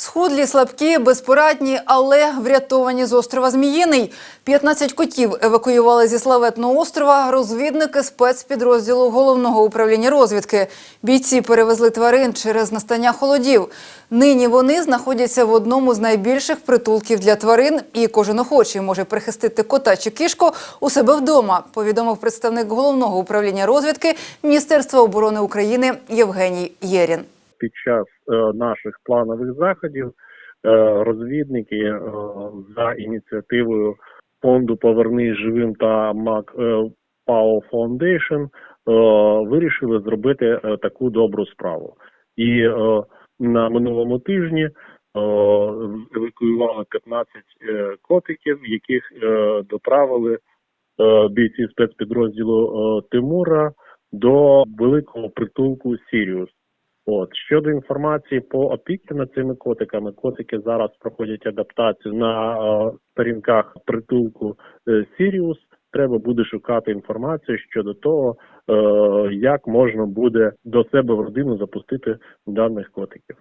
Схудлі, слабкі, безпорадні, але врятовані з острова Зміїний. 15 котів евакуювали зі славетного острова розвідники спецпідрозділу головного управління розвідки. Бійці перевезли тварин через настання холодів. Нині вони знаходяться в одному з найбільших притулків для тварин, і кожен охочий може прихистити кота чи кішку у себе вдома. Повідомив представник головного управління розвідки Міністерства оборони України Євгеній Єрін. Під час е, наших планових заходів е, розвідники е, за ініціативою фонду Повернись живим та МАК ПАО е, вирішили зробити таку добру справу. І на минулому тижні евакуювали 15 е, котиків, яких доправили бійці спецпідрозділу Тимура до великого притулку Сіріус. От щодо інформації по опіці над цими котиками, котики зараз проходять адаптацію на е, сторінках притулку е, Сіріус. Треба буде шукати інформацію щодо того, е, як можна буде до себе в родину запустити даних котиків.